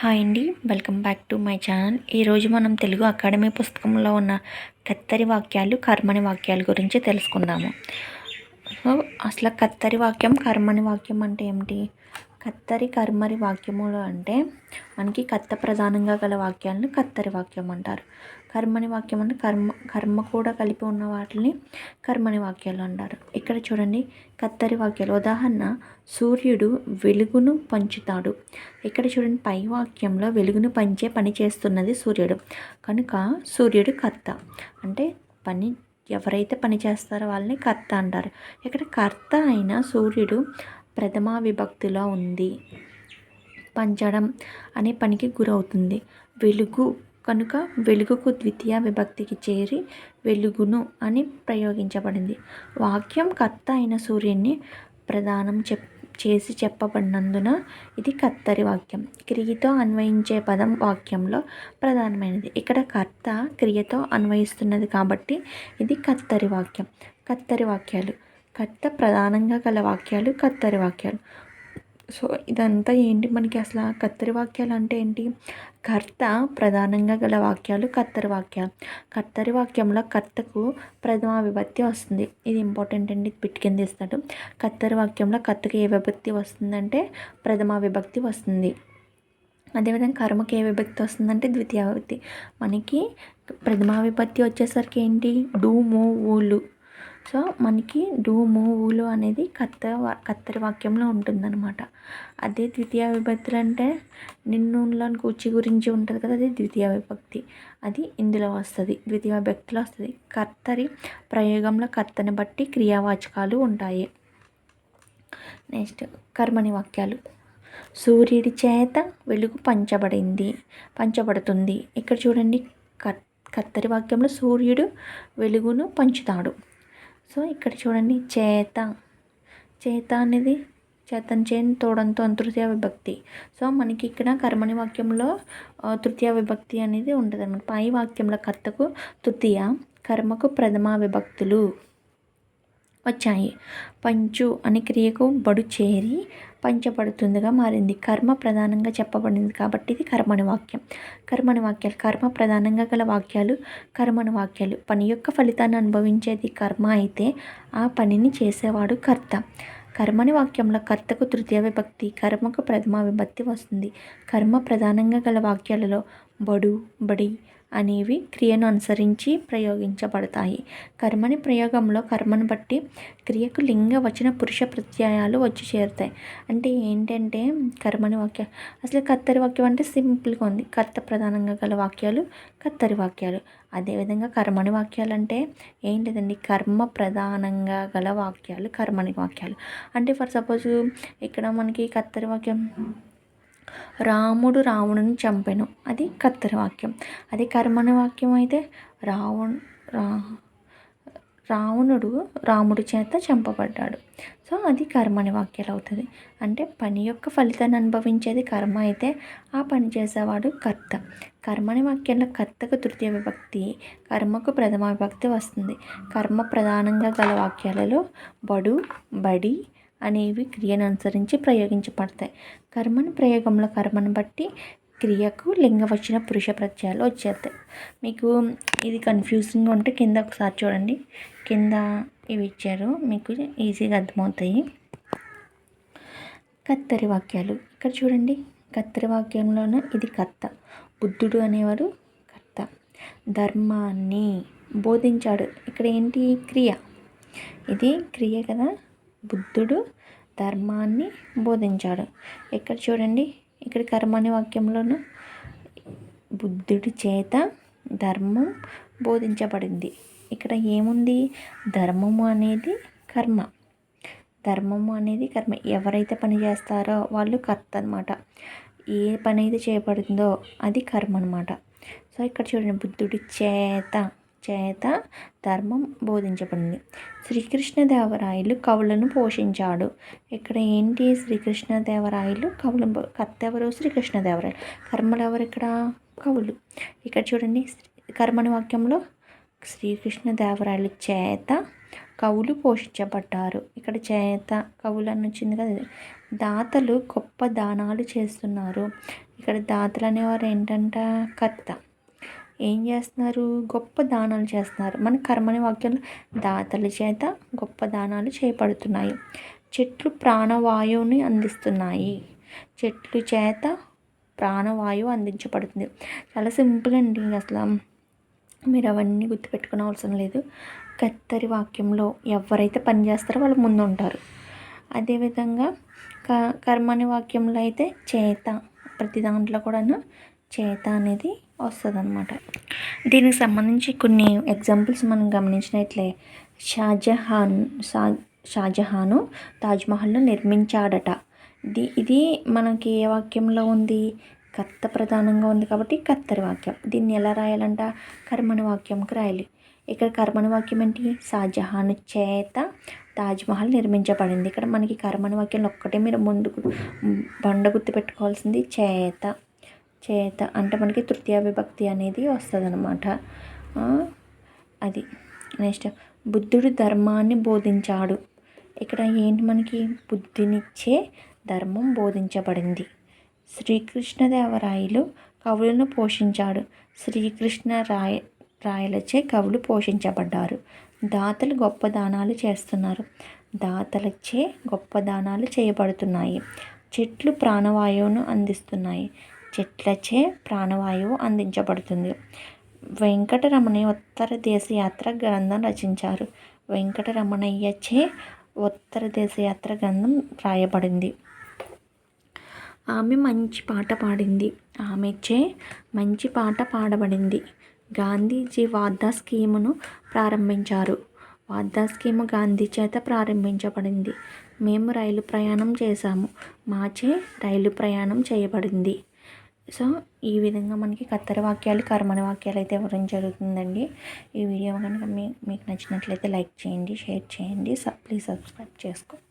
Hi అండి. Welcome back to my channel. ఈరోజు మనం తెలుగు అకాడమీ పుస్తకంలో ఉన్న కత్తరి వాక్యాలు కర్మని వాక్యాల గురించి తెలుసుకుందాము. సో అసలు కత్తరి వాక్యం కర్మని వాక్యం అంటే ఏమిటి? కత్తరి కర్మరి వాక్యములు అంటే మనకి కత్త ప్రధానంగా గల వాక్యాలను కత్తరి వాక్యం అంటారు. కర్మని వాక్యం అంటే కర్మ కర్మ కూడా కలిపి ఉన్న వాటిని కర్మని వాక్యాలు అంటారు. ఇక్కడ చూడండి కత్తరి వాక్యాలు. ఉదాహరణ సూర్యుడు వెలుగును పంచుతాడు. ఇక్కడ చూడండి పై వాక్యంలో వెలుగును పంచే పని చేస్తున్నది సూర్యుడు. కనుక సూర్యుడు కత్త. అంటే పని ఎవరైతే పని చేస్తారో వాళ్ళని కర్త అంటారు. ఇక్కడ కర్త అయిన సూర్యుడు ప్రథమా విభక్తిలో ఉంది. పంచడం అనే పనికి గురవుతుంది. వెలుగు కనుక వెలుగుకు ద్వితీయ విభక్తికి చేరి వెలుగును అని ప్రయోగించబడింది. వాక్యం కర్త అయిన సూర్యుని ప్రధానం చెప్ చేసి చెప్పబడినందున ఇది కత్తరి వాక్యం. క్రియతో అన్వయించే పదం వాక్యంలో ప్రధానమైనది. ఇక్కడ కర్త క్రియతో అన్వయిస్తున్నది కాబట్టి ఇది కత్తరి వాక్యం. కత్తరి వాక్యాలు. కర్త ప్రధానంగా గల వాక్యాలు కత్తరి వాక్యాలు. సో ఇదంతా ఏంటి? మనకి అసలు కత్తరి వాక్యాలు అంటే ఏంటి? కర్త ప్రధానంగా గల వాక్యాలు కత్తరి వాక్యాలు. కత్తరి వాక్యంలో కర్తకు ప్రథమ విభక్తి వస్తుంది. ఇది ఇంపార్టెంట్ అండి పిట్ కింద ఇస్తాడు. కత్తరి వాక్యంలో కర్తకు ఏ విభక్తి వస్తుందంటే ప్రథమ విభక్తి వస్తుంది. అదేవిధంగా కర్మకి ఏ విభక్తి వస్తుందంటే ద్వితీయ విభక్తి. మనకి ప్రథమ విభక్తి వచ్చేసరికి ఏంటి? డూ మూ ఊళ్ళు సో మనకి డూ మూవులు అనేది కత్త కత్తరి వాక్యంలో ఉంటుందన్నమాట. అదే ద్వితీయ విభక్తులు అంటే నిన్నులను కూర్చి గురించి ఉంటుంది కదా అది ద్వితీయ విభక్తి. అది ఇందులో వస్తుంది. ద్వితీయ విభక్తిలో వస్తుంది. కర్తరి ప్రయోగంలో కర్తని బట్టి క్రియావాచకాలు ఉంటాయి. నెక్స్ట్ కర్మని వాక్యాలు. సూర్యుడి చేత వెలుగు పంచబడింది పంచబడుతుంది. ఇక్కడ చూడండి కత్తరి వాక్యంలో సూర్యుడు వెలుగును పంచుతాడు. సో ఇక్కడ చూడండి చేత. చేత అనేది చేతన్ చేన్ తోడంతో తృతీయ విభక్తి. సో మనకి ఇక్కడ కర్మని వాక్యంలో తృతీయ విభక్తి అనేది ఉంటుంది అనమాట పై వాక్యంలో కర్తకు తృతీయ కర్మకు ప్రథమ విభక్తులు. వచ్చాయి. పంచు అనే క్రియకు బడు చేరి పంచబడుతుందిగా మారింది. కర్మ ప్రధానంగా చెప్పబడింది కాబట్టి ఇది కర్మని వాక్యం కర్మని వాక్యాలు కర్మ ప్రధానంగా గల వాక్యాలు కర్మని వాక్యాలు పని యొక్క ఫలితాన్ని అనుభవించేది కర్మ అయితే ఆ పనిని చేసేవాడు కర్త. కర్మని వాక్యంలో కర్తకు తృతీయ విభక్తి కర్మకు ప్రథమ విభక్తి వస్తుంది. కర్మ ప్రధానంగా గల వాక్యాలలో బడు బడి అనేవి క్రియను అనుసరించి ప్రయోగించబడతాయి. కర్మని ప్రయోగంలో కర్మను బట్టి క్రియకు లింగ వచ్చిన పురుష ప్రత్యయాలు వచ్చి చేరుతాయి. అంటే ఏంటంటే కర్మని వాక్యం అసలు కత్తరి వాక్యం అంటే సింపుల్గా ఉంది. కర్త ప్రధానంగా గల వాక్యాలు కత్తరి వాక్యాలు. అదేవిధంగా కర్మని వాక్యాలు అంటే ఏం లేదండి కర్మ ప్రధానంగా గల వాక్యాలు కర్మని వాక్యాలు. అంటే ఫర్ సపోజ్ ఇక్కడ మనకి కత్తరి వాక్యం రాముడు రావణుని చంపెను. అది కత్తెర వాక్యం. అది కర్మణ వాక్యం అయితే రావణ్ రా రావణుడు రాముడి చేత చంపబడ్డాడు. సో అది కర్మని వాక్యాలు అవుతుంది అంటే పని యొక్క ఫలితాన్ని అనుభవించేది కర్మ అయితే ఆ పని చేసేవాడు కర్త. కర్మని వాక్యంలో కర్తకు తృతీయ విభక్తి కర్మకు ప్రథమ విభక్తి వస్తుంది. కర్మ ప్రధానంగా గల వాక్యాలలో బడు బడి అనేవి క్రియను అనుసరించి ప్రయోగించబడతాయి. కర్మను ప్రయోగంలో కర్మను బట్టి క్రియకు లింగ వచ్చిన పురుష ప్రత్యయాలు వచ్చేస్తాయి. మీకు ఇది కన్ఫ్యూజింగ్ ఉంటే కింద ఒకసారి చూడండి. కింద ఇవి ఇచ్చారు. మీకు ఈజీగా అర్థమవుతాయి. కత్తరి వాక్యాలు. ఇక్కడ చూడండి. కత్తరి వాక్యంలోనే ఇది కర్త. బుద్ధుడు అనేవాడు కర్త. ధర్మాన్ని బోధించాడు. ఇక్కడ ఏంటి? క్రియ. ఇది క్రియ కదా. బుద్ధుడు ధర్మాన్ని బోధించాడు. ఇక్కడ చూడండి ఇక్కడ కర్మని వాక్యంలోను బుద్ధుడి చేత ధర్మం బోధించబడింది. ఇక్కడ ఏముంది? ధర్మము అనేది కర్మ. ధర్మము అనేది కర్మ. ఎవరైతే పని చేస్తారో వాళ్ళు కర్త అనమాట ఏ పని అయితే చేయబడిందో అది కర్మ అనమాట సో ఇక్కడ చూడండి బుద్ధుడి చేత చేత ధర్మం బోధించబడింది. శ్రీకృష్ణదేవరాయలు కవులను పోషించాడు. ఇక్కడ ఏంటి శ్రీకృష్ణదేవరాయలు కవులను కర్త ఎవరు శ్రీకృష్ణదేవరాయలు? కర్మలు ఎవరు ఇక్కడ కవులు. ఇక్కడ చూడండి కర్మని వాక్యంలో శ్రీకృష్ణదేవరాయలు చేత కవులు పోషించబడ్డారు. ఇక్కడ చేత కవులు అని వచ్చింది కదా దాతలు గొప్ప దానాలు చేస్తున్నారు. ఇక్కడ దాతలు అనేవారు ఏంటంట? కర్త. ఏం చేస్తున్నారు? గొప్ప దానాలు చేస్తున్నారు. మన కర్మని వాక్యాలు దాతల చేత గొప్ప దానాలు చేపడుతున్నాయి. చెట్లు ప్రాణవాయువుని అందిస్తున్నాయి. చెట్లు చేత ప్రాణవాయువు అందించబడుతుంది. చాలా సింపుల్ అండి అసలు. మీరు అవన్నీ గుర్తుపెట్టుకునే అవసరం లేదు. కత్తరి వాక్యంలో ఎవరైతే పని చేస్తారో వాళ్ళు ముందు ఉంటారు అదేవిధంగా క కర్మని వాక్యంలో అయితే చేత ప్రతి దాంట్లో కూడాను చేత అనేది వస్తుందన్నమాట. దీనికి సంబంధించి కొన్ని ఎగ్జాంపుల్స్ మనం గమనించినట్లే షాజహాన్ షా షాజహాను తాజ్మహల్ను నిర్మించాడట. ఇది ఇది మనకి ఏ వాక్యంలో ఉంది? కర్త ప్రధానంగా ఉంది కాబట్టి కత్తరి వాక్యం. దీన్ని ఎలా రాయాలంట? కర్మని వాక్యంకి రాయాలి. ఇక్కడ కర్మని వాక్యం ఏంటి? షాజహాన్ చేత తాజ్మహల్ నిర్మించబడింది. ఇక్కడ మనకి కర్మని వాక్యంలో ఒక్కటే మీరు ముందుకు బండ గుర్తు పెట్టుకోవాల్సింది చేత. చేత అంటే మనకి తృతీయ విభక్తి అనేది వస్తుంది అనమాట అది. నెక్స్ట్ బుద్ధుడు ధర్మాన్ని బోధించాడు. ఇక్కడ ఏంటి మనకి? బుద్ధినిచ్చే ధర్మం బోధించబడింది. శ్రీకృష్ణదేవరాయలు కవులను పోషించాడు. శ్రీకృష్ణ రాయ రాయలచే కవులు పోషించబడ్డారు. దాతలు గొప్ప దానాలు చేస్తున్నారు. దాతలచే గొప్ప దానాలు చేయబడుతున్నాయి. చెట్లు ప్రాణవాయువును అందిస్తున్నాయి. చెట్లచే ప్రాణవాయువు అందించబడుతుంది. వెంకటరమణయ్య ఉత్తర దేశ యాత్ర గ్రంథం రచించారు. వెంకటరమణయ్యచే ఉత్తర దేశ యాత్ర గ్రంథం రాయబడింది. ఆమె మంచి పాట పాడింది. ఆమెచే మంచి పాట పాడబడింది. గాంధీజీ వార్దా స్కీమును ప్రారంభించారు. వార్దా స్కీము గాంధీ చేత ప్రారంభించబడింది. మేము రైలు ప్రయాణం చేశాము. మాచే రైలు ప్రయాణం చేయబడింది. సో ఈ విధంగా మనకి కత్తెర వాక్యాలు కర్మని వాక్యాలు అయితే ఇవ్వడం జరుగుతుందండి. ఈ వీడియో కనుక మీ మీకు నచ్చినట్లయితే లైక్ చేయండి షేర్ చేయండి. సబ్ ప్లీజ్ సబ్స్క్రైబ్ చేసుకోండి